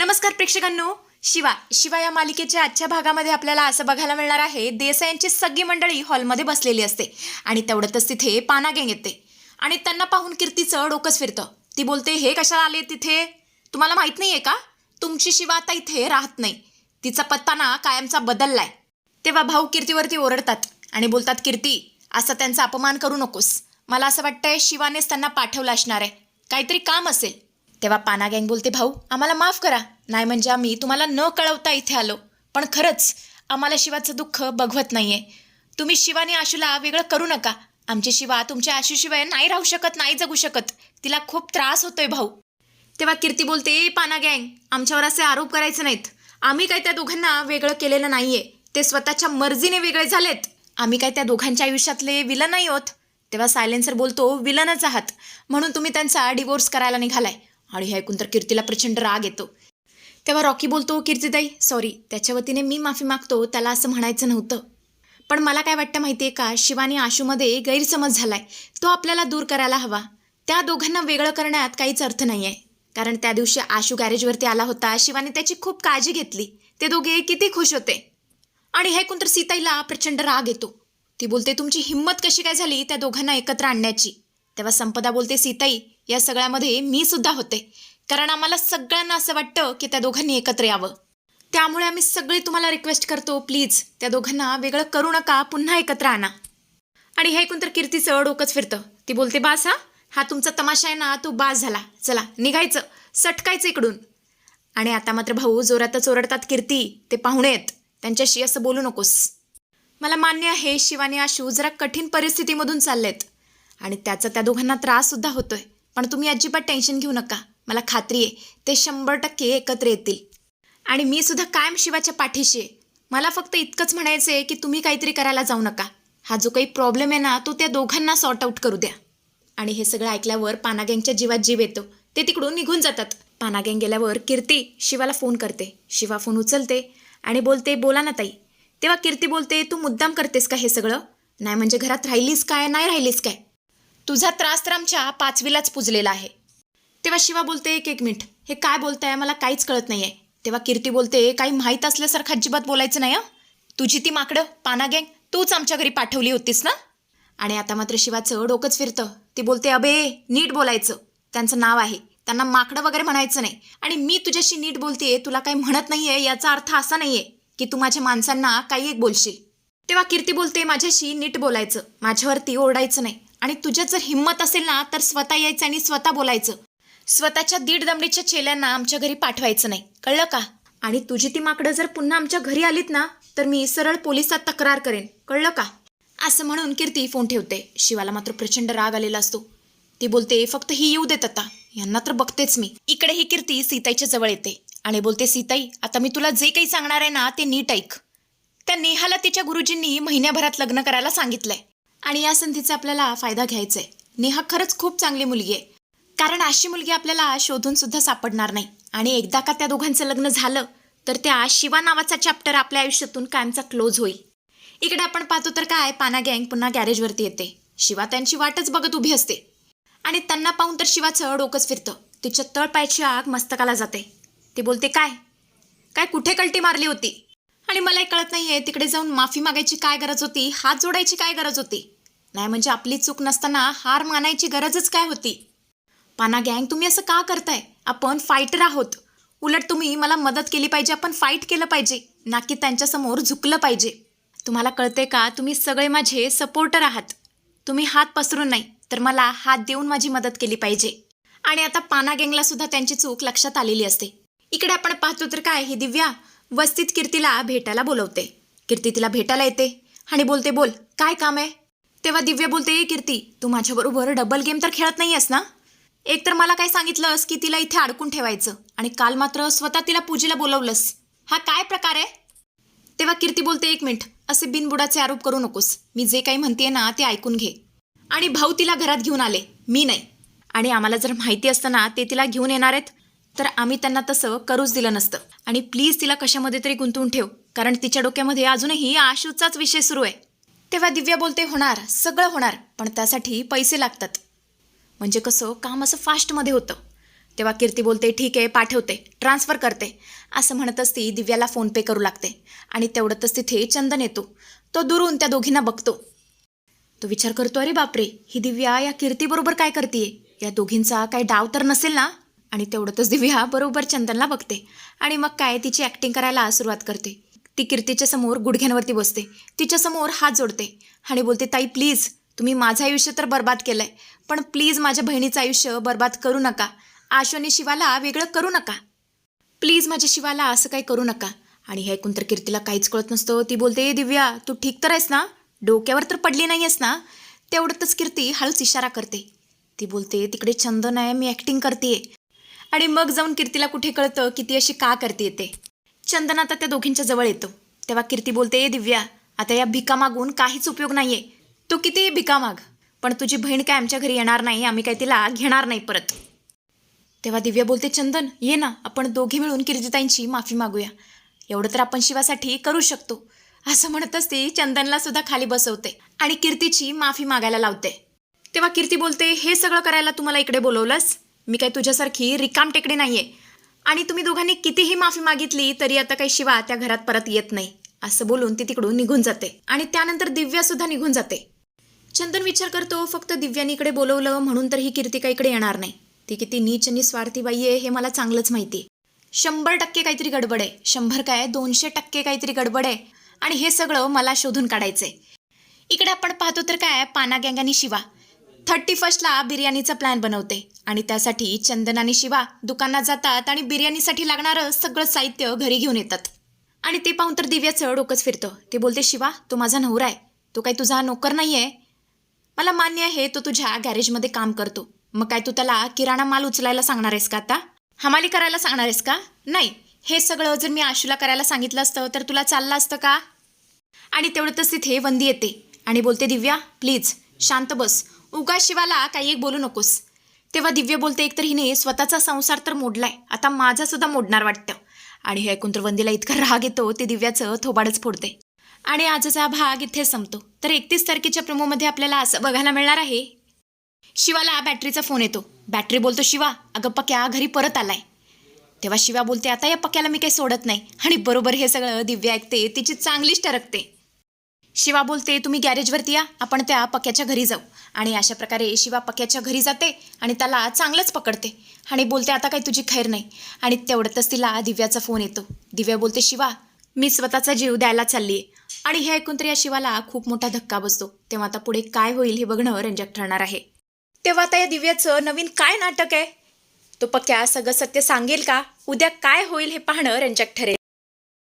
नमस्कार प्रेक्षकांनो. शिवा शिवा या मालिकेच्या आजच्या भागामध्ये आपल्याला असं बघायला मिळणार आहे देसायांची सगळी मंडळी हॉलमध्ये बसलेली असते आणि तेवढ्यातच तिथे पाना गँग येते. आणि त्यांना पाहून कीर्तीचं डोकंच फिरतं. ती बोलते हे कशाला आले तिथे? तुम्हाला माहीत नाही आहे का? तुमची शिवा आता इथे राहत नाही. तिचा पत्ता ना कायमचा बदललाय. तेव्हा भाऊ कीर्तीवरती ओरडतात आणि बोलतात कीर्ती असा त्यांचा अपमान करू नकोस. मला असं वाटतंय शिवानेच त्यांना पाठवलं असणार आहे. काहीतरी काम असेल. तेव्हा पाना गँग बोलते भाऊ आम्हाला माफ करा. नाही म्हणजे आम्ही तुम्हाला न कळवता इथे आलो. पण खरंच आम्हाला शिवाचं दुःख बघवत नाही आहे तुम्ही शिवाने आशूला वेगळं करू नका. आमची शिवा तुमच्या आशूशिवाय नाही राहू शकत नाही जगू शकत. तिला खूप त्रास होतोय भाऊ. तेव्हा कीर्ती बोलते "ए, पाना गँग आमच्यावर असे आरोप करायचे नाहीत. आम्ही काय त्या दोघांना वेगळं केलेलं नाहीये. ते स्वतःच्या मर्जीने वेगळे झालेत. आम्ही काय त्या दोघांच्या आयुष्यातले विलन नाही आहोत तेव्हा सायलेन्सर बोलतो विलनच आहात. म्हणून तुम्ही त्यांचा डिवोर्स करायला निघालाय. आणि हे ऐकून तर कीर्तीला प्रचंड राग येतो. तेव्हा रॉकी बोलतो कीर्तीताई सॉरी त्याच्या वतीने मी माफी मागतो त्याला असं म्हणायचं नव्हतं. पण मला काय वाटतं माहिती आहे का शिवानी आशूमध्ये गैरसमज झालाय. तो आपल्याला दूर करायला हवा. त्या दोघांना वेगळं करण्यात काहीच अर्थ नाही आहे कारण त्या दिवशी आशू गॅरेजवरती आला होता शिवाने त्याची खूप काळजी घेतली. ते दोघे किती खुश होते. आणि हे कोणतर सीताईला प्रचंड राग येतो. ती बोलते तुमची हिंमत कशी काय झाली त्या दोघांना एकत्र आणण्याची? तेव्हा संपदा बोलते सीताई या सगळ्यामध्ये मी सुद्धा होते. कारण आम्हाला सगळ्यांना असं वाटतं की त्या दोघांनी एकत्र यावं. त्यामुळे आम्ही सगळे तुम्हाला रिक्वेस्ट करतो प्लीज त्या दोघांना वेगळं करू नका पुन्हा एकत्र आणा. आणि हे ऐकून तर कीर्तीचं डोकंच फिरतं. ती बोलते बास हा. हा तुमचा तमाशा आहे ना तो बास झाला. चला निघायचं. सटकायचं इकडून. आणि आता मात्र भाऊ जोरातच ओरडतात कीर्ती ते पाहुणे आहेत. त्यांच्याशी असं बोलू नकोस. मला मान्य आहे शिवानी आशू जरा कठीण परिस्थितीमधून चाललेत. आणि त्याचा त्या दोघांना त्राससुद्धा होतोय. पण तुम्ही अजिबात टेन्शन घेऊ नका. मला खात्री आहे ते शंभर टक्के एकत्र येतील. आणि मी सुद्धा कायम शिवाच्या पाठीशी आहे. मला फक्त इतकंच म्हणायचं आहे की तुम्ही काहीतरी करायला जाऊ नका. हा जो काही प्रॉब्लेम आहे ना तो त्या दोघांना सॉर्ट आऊट करू द्या. आणि हे सगळं ऐकल्यावर पानागँगच्या जीवात जीव येतो. ते तिकडून निघून जातात. पानागँग गेल्यावर कीर्ती शिवाला फोन करते. शिवा फोन उचलते आणि बोलते बोला ना ताई. तेव्हा कीर्ती बोलते तू मुद्दाम करतेस का हे सगळं? नाही म्हणजे घरात राहिलीस काय? नाही राहिलीस काय? तुझा त्रास तर आमच्या पाचवीलाच पुजलेला आहे. तेव्हा शिवा बोलते एक एक मिनिट. हे काय बोलताय? मला काहीच कळत नाही आहे तेव्हा कीर्ती बोलते काही माहीत असल्यासारखं अजिबात बोलायचं नाही हं. तुझी ती माकडं पाना गँग तूच आमच्या घरी पाठवली होतीस ना? आणि आता मात्र शिवाचं डोकंच फिरतं. ती बोलते अबे नीट बोलायचं. त्यांचं नाव आहे. त्यांना माकडं वगैरे म्हणायचं नाही. आणि मी तुझ्याशी नीट बोलतेय तुला काही म्हणत नाहीये याचा अर्थ असा नाहीये की तू माझ्या माणसांना काही एक बोलशील. तेव्हा कीर्ती बोलते माझ्याशी नीट बोलायचं. माझ्यावरती ओरडायचं नाही. आणि तुझ्यात जर हिंमत असेल ना तर स्वतः यायचं आणि स्वतः बोलायचं. स्वतःच्या दीड दमडीच्या चेल्यांना आमच्या घरी पाठवायचं नाही. कळलं का? आणि तुझी ती माकडं जर पुन्हा आमच्या घरी आलीत ना तर मी सरळ पोलिसात तक्रार करेन. कळलं का? असं म्हणून कीर्ती फोन ठेवते. शिवाला मात्र प्रचंड राग आलेला असतो. ती बोलते फक्त ही येऊ देत आता. यांना तर बघतेच मी. इकडे ही कीर्ती सीताईच्या जवळ येते आणि बोलते सीताई आता मी तुला जे काही सांगणार आहे ना ते नीट ऐक. त्या नेहाला तिच्या गुरुजींनी महिन्याभरात लग्न करायला सांगितलंय. आणि या संधीचा आपल्याला फायदा घ्यायचा आहे नेहा खरंच खूप चांगली मुलगी आहे. कारण अशी मुलगी आपल्याला शोधून सुद्धा सापडणार नाही. आणि एकदा का त्या दोघांचं लग्न झालं तर त्या शिवा नावाचा चॅप्टर आपल्या आयुष्यातून कायमचा क्लोज होईल. इकडे आपण पाहतो तर काय पाना गँग पुन्हा गॅरेजवरती येते. शिवा त्यांची वाटच बघत उभी असते. आणि त्यांना पाहून तर शिवाचं डोकंच फिरतं. तिच्या तळपायची आग मस्तकाला जाते. ती बोलते काय? काय कुठे कलटी मारली होती? आणि मलाही कळत नाहीये तिकडे जाऊन माफी मागायची काय गरज होती हात जोडायची काय गरज होती? नाही म्हणजे आपली चूक नसताना हार मानायची गरजच काय होती? पाना गँग तुम्ही असं का करताय? आपण फायटर आहोत. उलट तुम्ही मला मदत केली पाहिजे आपण फाईट केलं पाहिजे ना की त्यांच्यासमोर झुकलं पाहिजे. तुम्हाला कळते का? तुम्ही सगळे माझे सपोर्टर आहात. तुम्ही हात पसरून नाही तर मला हात देऊन माझी मदत केली पाहिजे. आणि आता पाना गँगला सुद्धा त्यांची चूक लक्षात आलेली असते. इकडे आपण पाहतो तर काय ही दिव्या वस्तीत कीर्तीला भेटायला बोलवते. कीर्ती तिला भेटायला येते. आणि बोलते बोल काय काम आहे? तेव्हा दिव्या बोलते कीर्ती तू माझ्याबरोबर डबल गेम तर खेळत नाही आहेस ना? एक तर मला काय सांगितलंस की तिला इथे अडकून ठेवायचं आणि काल मात्र स्वतः तिला पूजेला बोलवलंस. हा काय प्रकार आहे? तेव्हा कीर्ती बोलते एक मिनिट असे बिनबुडाचे आरोप करू नकोस. मी जे काही म्हणतेय ना ते ऐकून घे. आणि भाऊ तिला घरात घेऊन आले. मी नाही. आणि आम्हाला जर माहिती असताना ते तिला घेऊन येणार आहेत. तर आम्ही त्यांना तसं करूच दिलं नसतं. आणि प्लीज तिला कशामध्ये तरी गुंतवून ठेव कारण तिच्या डोक्यामध्ये अजूनही आशूचाच विषय सुरू आहे. तेव्हा दिव्या बोलते होणार सगळं होणार पण त्यासाठी पैसे लागतात. म्हणजे कसं काम असं फास्टमध्ये होतं. तेव्हा कीर्ती बोलते ठीक आहे पाठवते ट्रान्सफर करते. असं म्हणतच ती दिव्याला फोनपे करू लागते. आणि तेवढंतच तिथे चंदन येतो. तो दुरून त्या दोघींना बघतो. तो विचार करतो अरे बापरे ही दिव्या या कीर्तीबरोबर काय करते या दोघींचा काय डाव तर नसेल ना? आणि तेवढ्यातच दिव्या बरोबर चंदनला बघते आणि मग काय तिची ॲक्टिंग करायला सुरुवात करते. ती कीर्तीच्या समोर गुडघ्यांवरती बसते. तिच्यासमोर हात जोडते आणि बोलते ताई प्लीज तुम्ही माझं आयुष्य तर बर्बाद आहे पण प्लीज माझ्या बहिणीचं आयुष्य बर्बाद करू नका. आशू शिवाला वेगळं करू नका. प्लीज माझ्या शिवाला असं काही करू नका. आणि हे ऐकून तर कीर्तीला काहीच कळत नसतं. ती बोलते दिव्या तू ठीक तर आहेस ना? डोक्यावर तर पडली नाही आहेस ना? तेवढंच कीर्ती हळूच इशारा करते. ती बोलते तिकडे चंदन आहे मी ॲक्टिंग करते आणि मग जाऊन कीर्तीला कुठे कळतं की ती अशी का करते येते चंदन आता त्या दोघींच्या जवळ येतो. तेव्हा कीर्ती बोलते "ए दिव्या आता या भिका मागून काहीच उपयोग नाही आहे तू किती भिका माग. पण तुझी बहीण काय आमच्या घरी येणार नाही आम्ही काय तिला घेणार नाही परत. तेव्हा दिव्या बोलते चंदन ये ना आपण दोघे मिळून कीर्तीताईंची माफी मागूया. एवढं तर आपण शिवासाठी करू शकतो. असं म्हणतच ती चंदनला सुद्धा खाली बसवते आणि कीर्तीची माफी मागायला लावते. तेव्हा कीर्ती बोलते हे सगळं करायला तुम्हाला इकडे बोलवलंस? मी काय तुझ्यासारखी रिकाम टेकडी नाहीये. आणि तुम्ही दोघांनी कितीही माफी मागितली तरी आता काही शिवा त्या घरात परत येत नाही. असं बोलून ती तिकडून निघून जाते. आणि त्यानंतर दिव्या सुद्धा निघून जाते. चंदन विचार करतो फक्त दिव्यानी इकडे बोलवलं म्हणून तर ही कीर्तिका इकडे येणार नाही. ती किती नीच आणि स्वार्थी बाई आहे हे मला चांगलंच माहिती शंभर टक्के काहीतरी गडबड आहे. शंभर काय? दोनशे टक्के काहीतरी गडबड आहे. आणि हे सगळं मला शोधून काढायचंय. इकडे आपण पाहतो तर काय? पाना गँगानी शिवा. थर्टी फर्स्टला बिर्याणीचा प्लॅन बनवते. आणि त्यासाठी चंदन आणि शिवा दुकानात जातात आणि बिर्याणीसाठी लागणारं सगळं साहित्य घरी घेऊन येतात. आणि ते पाहून तर दिव्याचं डोकंच फिरतं. ते बोलते शिवा तो माझा नवरा आहे. तो काही तुझा नोकर नाही आहे मला मान्य आहे तो तुझ्या गॅरेजमध्ये काम करतो. मग काय तू त्याला किराणा माल उचलायला सांगणार आहेस का आता? हमाली करायला सांगणार आहेस का? नाही. हे सगळं जर मी आशूला करायला सांगितलं असतं तर तुला चाललं असतं का? आणि तेवढ्यातच तिथे वंदी येते. आणि बोलते दिव्या प्लीज शांत बस. उगा शिवाला काही एक बोलू नकोस. तेव्हा दिव्य बोलते एकतर हिने स्वतःचा संसार तर मोडलाय. आता माझा सुद्धा मोडणार वाटतं. आणि हे ऐकून तर वंदीला इतका राग येतो ते दिव्याचं थोबाडच फोडते. आणि आजचा भाग इथे संपतो. तर एकतीस तारखेच्या प्रोमोमध्ये आपल्याला असं बघायला मिळणार आहे. शिवाला बॅटरीचा फोन येतो. बॅटरी बोलतो शिवा अगं पक्या घरी परत आलाय. तेव्हा शिवा बोलते आता या पक्याला मी काही सोडत नाही. आणि बरोबर हे सगळं दिव्या ऐकते तिची चांगलीच टरकते. शिवा बोलते तुम्ही गॅरेजवरती या आपण त्या पक्याच्या घरी जाऊ. आणि अशा प्रकारे शिवा पक्याच्या घरी जाते आणि त्याला चांगलंच पकडते. आणि बोलते आता काही तुझी खैर नाही. आणि तेवढ्यातच तिला दिव्याचा फोन येतो. दिव्या बोलते शिवा मी स्वतःचा जीव द्यायला चालली आहे आणि हे ऐकून तर या शिवाला खूप मोठा धक्का बसतो. तेव्हा आता पुढे काय होईल हे बघणं रंजक ठरणार आहे. तेव्हा आता या दिव्याचं नवीन काय नाटक आहे? तो पक्या सगळं सत्य सांगेल का? उद्या काय होईल हे पाहणं रंजक ठरेल.